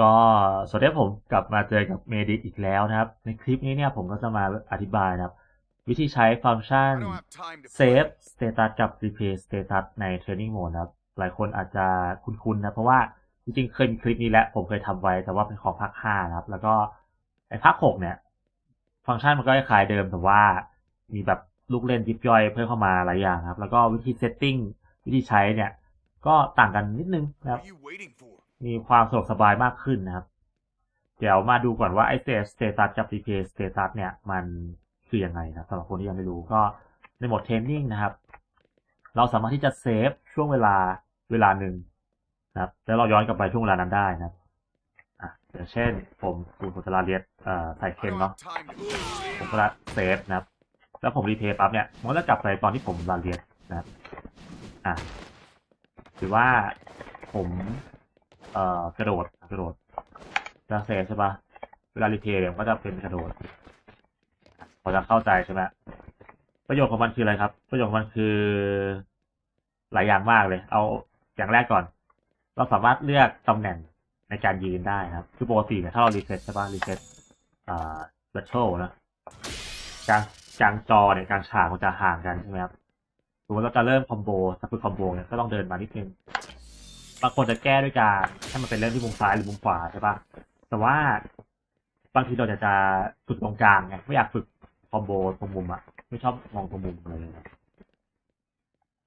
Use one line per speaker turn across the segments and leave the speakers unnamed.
ก็สวัสดีครับผมกลับมาเจอกับเมดิอีกแล้วนะครับ ในคลิปนี้เนี่ยผมก็จะมาอธิบายนะครับ วิธีใช้ฟังก์ชัน
I don't have time to
Save
play.
Status กับ Replay Status ใน Training Mode นะครับ หลายคนอาจจะคุ้นๆนะ เพราะว่าจริงๆเคยมีคลิปนี้แล้ว ผมเคยทำไว้แต่ว่าเป็นของภาค5นะครับ แล้วก็ไอ้ภาค6เนี่ย ฟังก์ชันมันก็คล้ายๆเดิมแต่ว่ามีแบบลูกเล่นยิบย่อยเพิ่มเข้ามาหลายอย่างครับ แล้วก็วิธี Setting วิธีใช้เนี่ยก็ต่างกันนิดนึงนะครับ มีความสะดวกสบายมากขึ้นนะครับ เดี๋ยวมาดูก่อนว่าไอ้ state status กับ replay status เนี่ยมันคือยังไงนะสำหรับคนที่ยังไม่รู้ก็ในโหมดเทรนนิ่งนะครับ เราสามารถที่จะเซฟช่วงเวลาเวลาหนึ่งนะครับ แล้วเราย้อนกลับไปช่วงเวลานั้นได้นะครับอะอย่างเช่น ผมคุณผมจะลาเรียนเอ่อไท
I
เคนเนาะผมก็เซฟนะครับ แล้วผมรีเพย์ปั๊บเนี่ยมันก็จะกลับไปตอนที่ผมรันเรียนนะครับอะหรือว่าผม เอ่อกระโดดกระโดดจะเซใช่ปะเวลารีเพย์เนี่ยก็จะเป็นกระโดดพอจะเข้าใจใช่ไหมประโยชน์ของมันคืออะไรครับ ประโยชน์ของมันคือ หลายอย่างมากเลย เอาอย่างแรกก่อน เราสามารถเลือกตำแหน่งในการยืนได้นะครับ คือปกติเนี่ยถ้าเรารีเซ็ตใช่ปะรีเซ็ตอ่า battle นะกลางกลางจอเนี่ยกลางฉากมันจะห่างกันใช่ไหมครับสมมติเราจะเริ่มคอมโบสกิลคอมโบเนี่ยก็ต้องเดินมานิดนึง บางคนจะแก้ด้วยการให้มันเป็นเริ่มที่มุมซ้ายหรือมุมขวาใช่ปะแต่ว่าบางทีเราจะจะฝึกตรงกลางไงไม่อยากฝึกคอมโบตรงมุมอะไม่ชอบมองตรงมุมเลยนะ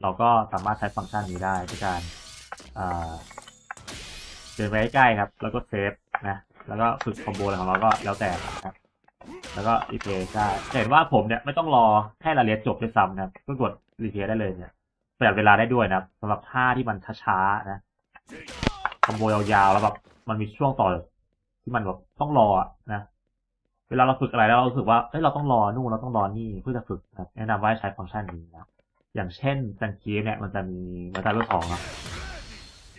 เราก็สามารถใช้ฟังก์ชันนี้ได้ด้วยการอ่าเดินไปใกล้ครับ แล้วก็เซฟนะ แล้วก็ฝึกคอมโบอะไรของเราก็แล้วแต่ครับ แล้วก็รีเพย์ได้เห็นว่าผมเนี่ยไม่ต้องรอให้ละเลียจบด้วยซ้ำนะก็กดรีเพย์ได้เลยเนี่ยประหยัดเวลาได้ด้วยนะสำหรับท่าที่มันช้าๆนะ คอมโบยาวๆแล้วแบบมันมีช่วงต่อ ที่มันแบบต้องรออะนะเวลาเราฝึกอะไรแล้วเราสึกว่าเอ้ยเราต้องรอนู่นเราต้องรอนี่เพื่อจะฝึกนะแนะนำว่าให้ใช้ฟังก์ชันนี้นะอย่างเช่นจังคีเนี่ยมันจะมีมันจะเรื่องของอะ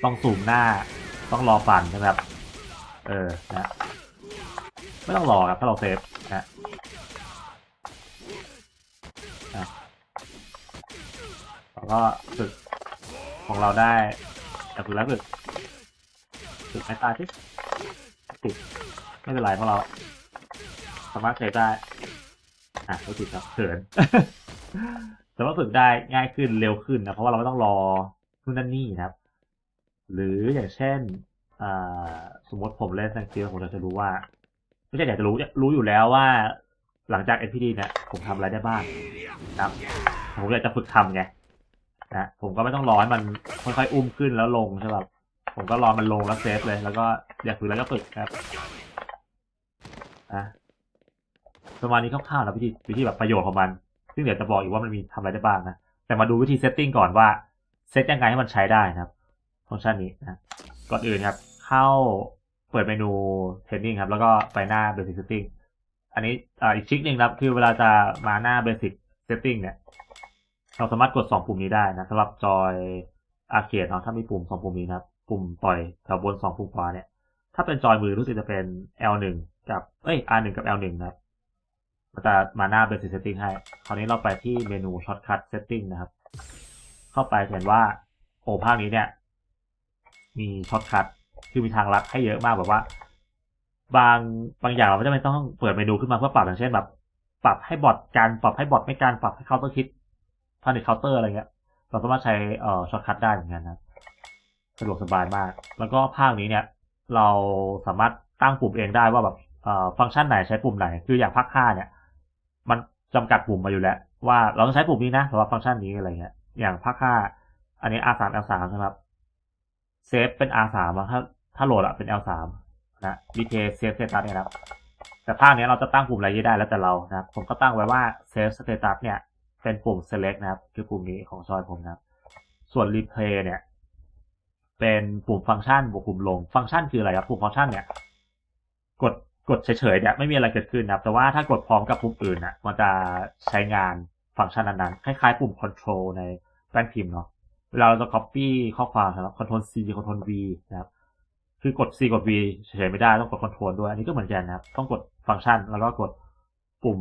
ต้องซูมหน้า ต้องรอปั่นใช่ไหมครับเออนะไม่ต้องรอครับถ้าเราเซฟนะเราก็ฝึกของเราได้ แต่ฝึกแล้วฝึกฝึกไม่ตายที่ติดไม่เป็นไรเพราะเรา สามารถเซฟได้ อะไม่ติดครับเขินสามารถฝึกได้ง่ายขึ้นเร็วขึ้นนะเพราะว่าเราไม่ต้องรอนู่นนั่นนี่นะครับ หรืออย่างเช่นอ่าสมมติผมเล่นสังเกตผมจะรู้ว่าไม่ใช่อยากจะรู้รู้อยู่แล้วว่า หลังจาก NPD เนี่ยผมทำอะไรได้บ้างนะครับผมอยากจะฝึกทำไง นะผมก็ไม่ต้องรอให้มันค่อยๆอุ้มขึ้นแล้วลงใช่ป่ะผมก็รอมันลงแล้วเซฟเลย แล้วก็อยากฝึกแล้วก็ฝึกครับนะประมาณนี้คร่าวๆนะวิธีวิธีแบบประโยชน์ของมัน ซึ่งเดี๋ยวจะบอกอีกว่ามันมีทำอะไรได้บ้างนะ แต่มาดูวิธีเซตติ้งก่อนว่าเซตยังไงให้มันใช้ได้นะครับ ฟังก์ชันนี้นะ ก่อนอื่นครับ เข้าเปิดเมนูเทรนนิ่งครับ แล้วก็ไปหน้า Basic Setting อันนี้อ่าอีกทริคหนึ่งครับ คือเวลาจะมาหน้า Basic Setting เนี่ย เราสามารถกดสองปุ่มนี้ได้นะสำหรับจอยอาเคดเนาะถ้ามีปุ่มสองปุ่มนี้นะปุ่มต่อยแถวบนสองปุ่มขวาเนี่ย ถ้าเป็นจอยมือรู้สึกจะเป็น L1 กับเอ้ย R1 กับ L1 นะมันจะมาหน้า Basic Setting ให้ คราวนี้เราไปที่เมนู Shortcut Setting นะครับ เข้าไปเห็นว่าโอภาคนี้เนี่ย มีช็อตคัทคือมีทางลัดให้เยอะมากแบบว่า บางบางอย่างเราไม่จำเป็นต้องเปิดเมนูขึ้นมาเพื่อปรับอย่างเช่นแบบ ปรับให้บอทการปรับให้บอทไม่การปรับให้เคาน์เตอร์คิด พานิชเคาน์เตอร์อะไรเงี้ย เราสามารถใช้เอ่อช็อตคัทได้เหมือนกันนะสะดวกสบายมาก แล้วก็ภาคนี้เนี่ย เราสามารถตั้งปุ่มเองได้ว่าแบบเอ่อฟังก์ชันไหนใช้ปุ่มไหน คืออย่างภาคห้าเนี่ย มันจำกัดปุ่มมาอยู่แล้ว ว่าเราต้องใช้ปุ่มนี้นะสำหรับฟังก์ชันนี้อะไรเงี้ย อย่างภาคห้าอันนี้ R3 L3 ใช่ไหมครับเซฟเป็น R3 ถ้าถ้าโหลดอะเป็น L3 นะดีเทเซฟสเตตัสเนี่ยนะครับแต่ภาคนี้เราจะตั้งปุ่มอะไรได้แล้วแต่เรานะครับผมก็ตั้งไว้ว่าเซฟสเตตัสเนี่ย เป็นปุ่ม select นะครับคือปุ่มนี้ของจอยผมนะครับ ส่วน replay เนี่ย เป็นปุ่มฟังก์ชันบวกปุ่มลง ฟังก์ชันคืออะไรครับ ปุ่มฟังก์ชันเนี่ย กดกดเฉยๆเนี่ยไม่มีอะไรเกิดขึ้นนะครับ แต่ว่าถ้ากดพร้อมกับปุ่มอื่นน่ะ มันจะใช้งานฟังก์ชันนั้นๆคล้ายๆ ปุ่ม control ในแป้นพิมพ์เนาะเวลาเราจะ copy ข้อความนะครับ control C control V นะครับคือกด C กด V เฉยๆไม่ได้ต้องกด control ด้วย อันนี้ก็เหมือนกันนะครับ ต้องกดฟังก์ชันแล้วก็กดปุ่ม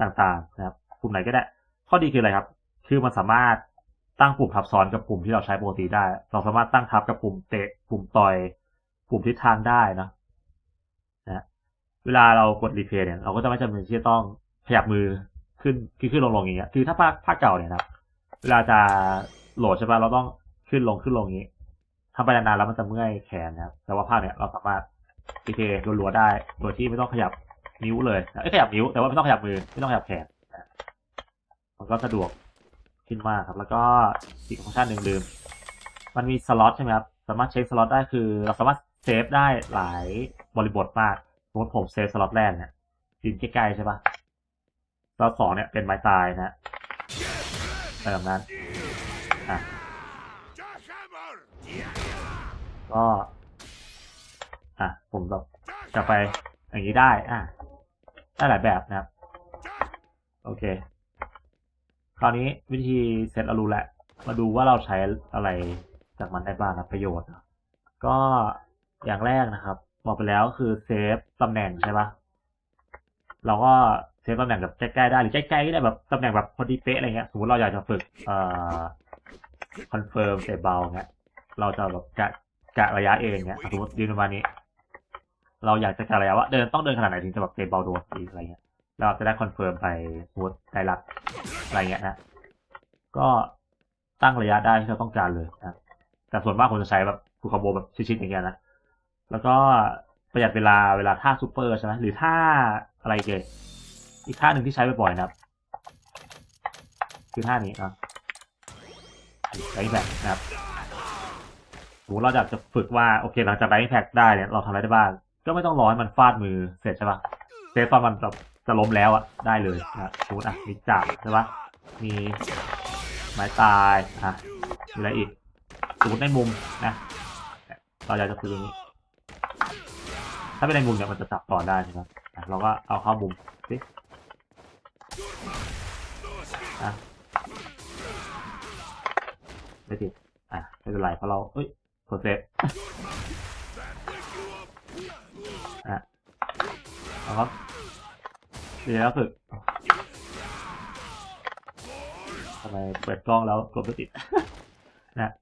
ต่างๆนะครับ ปุ่มไหนก็ได้ ข้อดีคืออะไรครับ คือมันสามารถตั้งปุ่มทับซ้อนกับปุ่มที่เราใช้ปกติได้ เราสามารถตั้งทับกับปุ่มเตะ ปุ่มต่อย ปุ่มทิศทางได้นะนะเวลาเรากดรีเพย์เนี่ย เราก็จะไม่จำเป็นที่จะต้องขยับมือขึ้นขึ้นขึ้นลงลงอย่างเงี้ย คือถ้าภาคภาคเก่าเนี่ยนะครับเวลาจะโหลดใช่ป่ะ เราต้องขึ้นลงขึ้นลงอย่างงี้ทำไปนานๆแล้วมันจะเมื่อยแขนนะครับ แต่ว่าภาคเนี่ยเราสามารถรีเพย์รัวๆได้ โดยที่ไม่ต้องขยับนิ้วเลยนะเอ้ยขยับนิ้ว แต่ว่าไม่ต้องขยับมือ ไม่ต้องขยับแขน มันก็สะดวกขึ้นมากครับ แล้วก็อีกฟังก์ชันหนึ่งลืม มันมีสล็อตใช่ไหมครับ สามารถเช็คสล็อตได้คือ เราสามารถเซฟได้หลายบริบทมากสมมติผมเซฟสล็อตแรกเนี่ยยืนใกล้ๆใช่ปะสล็อตสองเนี่ยเป็นไม้ตายนะเติมนั้นอะก็อะผมแบบจะไปอย่างนี้ได้ อะได้หลายแบบนะครับ โอเคค ราวนี้วิธีเซตเรารู้แหละมาดูว่าเราใช้อะไรจากมันได้บ้างนะประโยชน์ ก็อย่างแรกนะครับ บอกไปแล้วคือเซฟตำแหน่งใช่ปะเราก็เซฟตำแหน่งแบบใกล้ๆได้หรือใกล้ๆก็ได้แบบตำแหน่งแบบพอดีเป๊ะอะไรเงี้ยสมมติเราอยากจะฝึกเอ่อคอนเฟิร์มเซฟเบาเงี้ยเราจะแบบกะกะระยะเองเงี้ยสมมติยืนประมาณนี้ เราอยากจะกะระยะว่าเดินต้องเดินขนาดไหนถึงจะแบบเซฟเบาโดนอีกอะไรเงี้ยเราจะได้คอนเฟิร์มไปสมมติได้รับ อะไรเงี้ยนะก็ตั้งระยะได้ที่เราต้องการเลยนะแต่ส่วนมากผมจะใช้แบบฟูคาโบแบบชิดๆอย่างเงี้ยนะแล้วก็ประหยัดเวลาเวลาท่าซูเปอร์ใช่ไหมหรือท่าอะไรเกยอีกท่าหนึ่งที่ใช้บ่อยๆนะครับ คือท่านี้นะไร์แบ็กนะครับสมมติเราอยากจะฝึกว่าโอเคหลังจากไร์แบ็กได้เนี่ยเราทำอะไรได้บ้างก็ไม่ต้องรอให้มันฟาดมือเสร็จใช่ปะเซฟตอนมันจะจะล้มแล้วอะได้เลยนะสมมติอะมีจับใช่ปะ มีไม้ตายอะมีอะไรอีกสมมติในมุมนะเราอยากจะฝึกอย่างนี้ ถ้าเป็นในมุมเนี่ยมันจะจับต่อได้ใช่ไหมเราก็เอาเข้ามุมสิอะไม่ติดอะไม่เป็นไรเพราะเราเอ้ยกดเซฟอะแล้วก็เดี๋ยวฝึก ทำไมเปิดกล้องแล้วกดไม่ติดนะ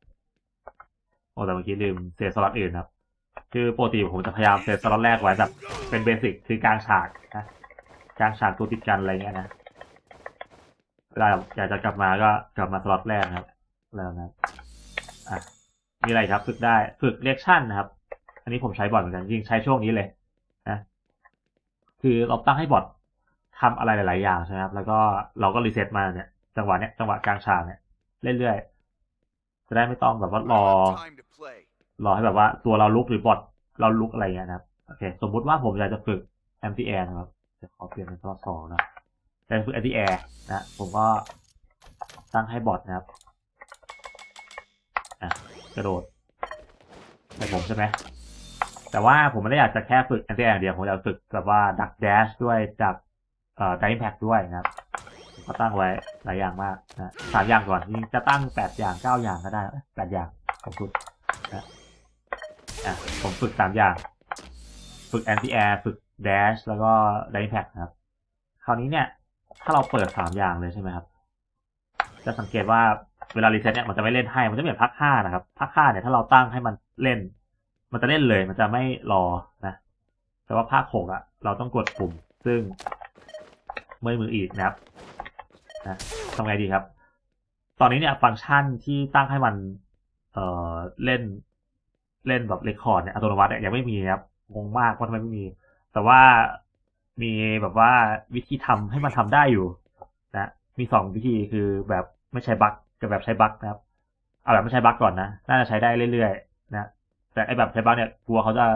โอ้แต่เมื่อกี้ลืมเซฟสล็อตอื่นครับ คือปกติผมจะพยายามเซตสล็อตแรกไว้แบบเป็นเบสิกคือกลางฉากนะกลางฉากตัวติดกันอะไรเงี้ยนะเวลาอยากจะกลับมาก็กลับมาสล็อตแรกครับ แล้วนะอะมีอะไรครับ ฝึกได้ฝึกเรียกชั่นนะครับ อันนี้ผมใช้บอยเหมือนกันยิ่งใช้ช่วงนี้เลยนะคือเราตั้งให้บอททำอะไรหลาย ๆ อย่างใช่ไหมครับ แล้วก็เราก็รีเซ็ตมาเนี่ย จังหวะเนี้ยจังหวะกลางฉากเนี่ยเรื่อยๆจะได้ไม่ต้องแบบว่ารอ
Time to play.
รอให้แบบว่าตัวเราลุกหรือบอทเราลุกอะไรเงี้ยนะครับโอเค สมมุติว่าผมอยากจะฝึก anti air นะครับจะขอเปลี่ยนเป็นข้อสองนะอยากจะฝึก anti air นะผมก็ตั้งให้บอทนะครับอะกระโดดใส่ผมใช่ไหมแต่ว่าผมไม่ได้อยากจะแค่ฝึก anti air อย่างเดียวผมอยากฝึกแบบว่าดัก dash ด้วยจากเอ่อ dive impact ด้วยนะครับผม ก็ตั้งไว้หลายอย่างมากนะสามอย่างก่อนจริงจะตั้งแปดอย่างเก้าอย่างก็ได้แปดอย่างขอบคุณอะผมฝึกสามอย่าง ฝึก anti air ฝึก dash แล้วก็ dive impact นะครับ คราวนี้เนี่ย ถ้าเราเปิดสามอย่างเลยใช่ไหมครับ จะสังเกตว่าเวลารีเซ็ตเนี่ยมันจะไม่เล่นให้ มันจะเหมือนพักห้านะครับพักห้าเนี่ยถ้าเราตั้งให้มันเล่น มันจะเล่นเลย มันจะไม่รอนะ แต่ว่าภาคหกอะเราต้องกดปุ่ม ซึ่งเมื่อมืออีกนะครับ นะทำไงดีครับ ตอนนี้เนี่ยฟังก์ชันที่ตั้งให้มันเอ่อเล่นเล่นแบบเรคคอร์ดเนี่ยอัตโนมัติเนี่ยยังไม่มีครับงงมากว่าทำไมไม่มี แต่ว่ามีแบบว่าวิธีทำให้มันทำได้อยู่ นะมีสองวิธีคือแบบไม่ใช้บั๊กกับแบบใช้บั๊กนะครับเอาแบบไม่ใช้บั๊กก่อนนะน่าจะใช้ได้เรื่อยๆนะแต่ไอแบบใช้บั๊กเนี่ยกลัวเขาจะ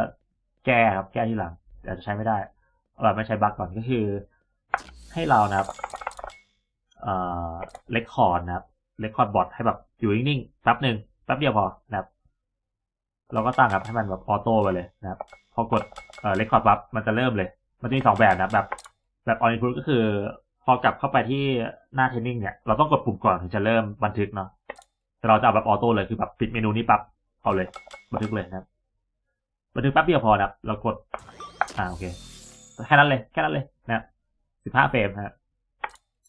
แก้ครับแก้ที่หลังแต่จะใช้ไม่ได้เอาแบบไม่ใช้บั๊กก่อนก็คือ ให้เรานะครับ เอ่อเรคคอร์ดนะครับเรคคอร์ดบอทให้แบบอยู่นิ่งๆแป๊บหนึ่งแป๊บเดียวพอนะครับ เราก็ตั้งครับให้มันแบบออโต้ไปเลยนะครับ พอกดเอ่อเรคคอร์ดปั๊บมันจะเริ่มเลย มันจะมีสองแบบนะแบบแบบออนิพุก็คือ พอกลับเข้าไปที่หน้าเทรนนิ่งเนี่ยเราต้องกดปุ่มก่อนถึงจะเริ่มบันทึกเนาะแต่เราจะเอาแบบออโต้เลยคือแบบปิดเมนูนี้ปั๊บเอาเลย บันทึกเลยนะครับบันทึกแป๊บเดียวพอนะครับ เรากดอ่าโอเคแค่นั้นเลยแค่นั้นเลยนะครับสิบห้าเฟรมนะครับ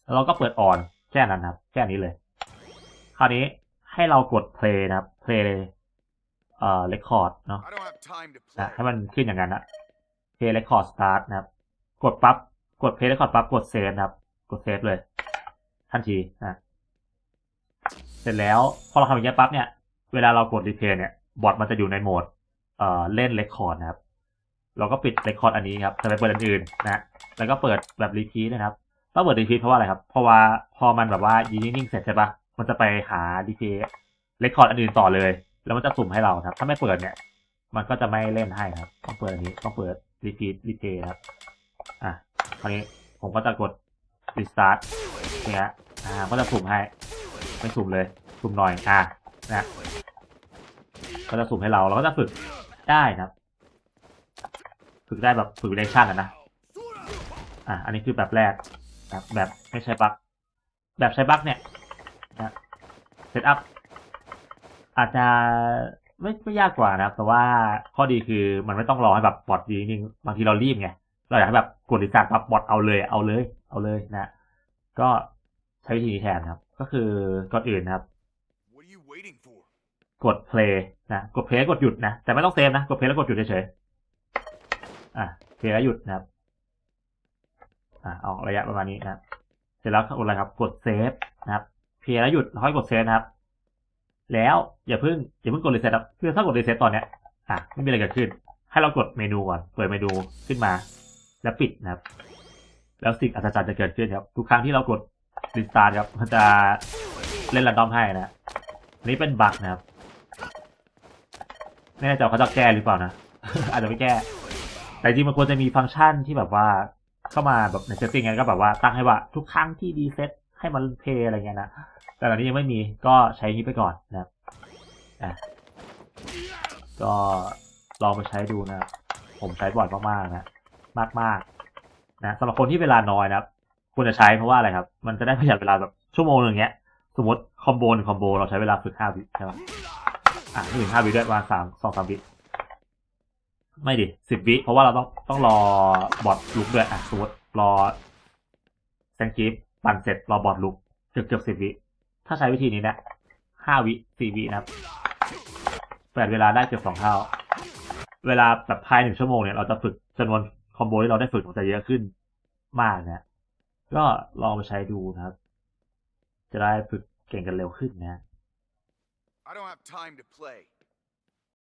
แล้วเราก็เปิดออนแค่นั้นครับ แค่นี้เลย คราวนี้ให้เรากด play นะครับ play เอ่อเรคคอร์ดเนาะนะให้มันขึ้นอย่างนั้นนะ play record start นะครับ กดปั๊บ กด play record ปั๊บ กดเซฟนะครับ กดเซฟเลย ทันทีนะเสร็จแล้วพอเราทำอย่างนี้ปั๊บเนี่ย เวลาเรากด replay เนี่ยบอทมันจะอยู่ในโหมดเอ่อเล่น record นะครับ เราก็ปิด record อันนี้ครับจะไปเปิดอันอื่นนะ แล้วก็เปิดแบบ repeat นะครับ ต้องเปิด repeat เพราะว่าอะไรครับ เพราะว่าพอมันแบบว่ายืนนิ่งเสร็จใช่ปะมันจะไปหา replay record อันอื่นต่อเลย แล้วมันจะสุ่มให้เราครับ ถ้าไม่เปิดเนี่ย มันก็จะไม่เล่นให้ครับ ต้องเปิดอันนี้ ต้องเปิด repeat replay นะครับ อะ คราวนี้ผมก็จะกด restart เนี่ยฮะอ่า ก็จะสุ่มให้ ไม่สุ่มเลย สุ่มหน่อย อะนะก็จะสุ่มให้เรา เราก็จะฝึกได้ครับ ฝึกได้แบบฝึกเรชั่นนะ อะ อันนี้คือแบบแรก ครับแบบไม่ใช้บั๊กแบบใช้บั๊กเนี่ยนะเซตอัพอาจจะไม่ไม่ยากกว่านะครับ แต่ว่าข้อดีคือมันไม่ต้องรอให้แบบบอทดีนิ่งบางทีเรารีบไงเราอยากให้แบบกดรีสตาร์ทแบบบอทเอาเลยเอาเลย เอาเลยนะ ก็ใช้วิธีนี้แทนครับ ก็คือก่อนอื่นนะครับ กด play นะกด play แล้วกดหยุดนะแต่ไม่ต้องเซฟนะกด play แล้วกดหยุดเฉยๆอะ play แล้วหยุดนะครับ ออาระยะประมาณนี้นะครับ เสร็จแล้วกดอะไรครับ กดเซฟนะครับ play แล้วหยุดแล้วค่อยกดเซฟนะครับ แล้วอย่าเพิ่งอย่าเพิ่งกดรีเซ็ตครับคือถ้ากดรีเซ็ตตอนเนี้ยอะไม่มีอะไรเกิดขึ้น ให้เรากดเมนูก่อน เปิดเมนูขึ้นมา แล้วปิดนะครับ แล้วสิ่งอัศจรรย์จะเกิดขึ้นครับ ทุกครั้งที่เรากดรีสตาร์ทครับมันจะเล่นรันดอมให้นะนนี้เป็นบั๊กนะครับไม่แน่ใจว่าเขาจะแก้หรือเปล่านะ อาจจะไม่แก้ แต่จริงมันควรจะมีฟังก์ชันที่แบบว่า เข้ามาแบบในเซตติ้งไงก็แบบว่าตั้งให้ว่าทุกครั้งที่ดีเซตให้มันเพย์อะไรเงี้ยนะ แต่ตอนนี้ยังไม่มีก็ใช้นี้ไปก่อนนะครับอะก็ลองไปใช้ดูนะครับผมใช้บ่อยมากๆนะมากๆนะสำหรับคนที่เวลาน้อยนะครับควรจะใช้เพราะว่าอะไรครับ มันจะได้ประหยัดเวลาแบบชั่วโมงหนึ่งเงี้ย สมมติคอมโบหนึ่งคอมโบเราใช้เวลาฝึกห้าวิใช่ไหมอะไม่งห้าวิด้วยประมาณสามสองสามวิ ไม่ดิสิบวิ เพราะว่าเราต้องต้องรอบอทลุกด้วยอะสมมติรอแซงกิฟปั่นเสร็จรอบอทลุกเกือบเกือบสิบวิ ถ้าใช้วิธีนี้เนี่ยห้าวิสี่วินะครับปดเวลาได้เกือบสองเท่า เวลาแบบภายหนึ่งชั่วโมงเนี่ยเราจะฝึกจำนวนคอมโบที่เราได้ฝึกมันจะเยอะขึ้นมากนะก็ลองไปใช้ดูนะครับ จะได้ฝึกเก่งกันเร็วขึ้นนะ
I don't have time to play.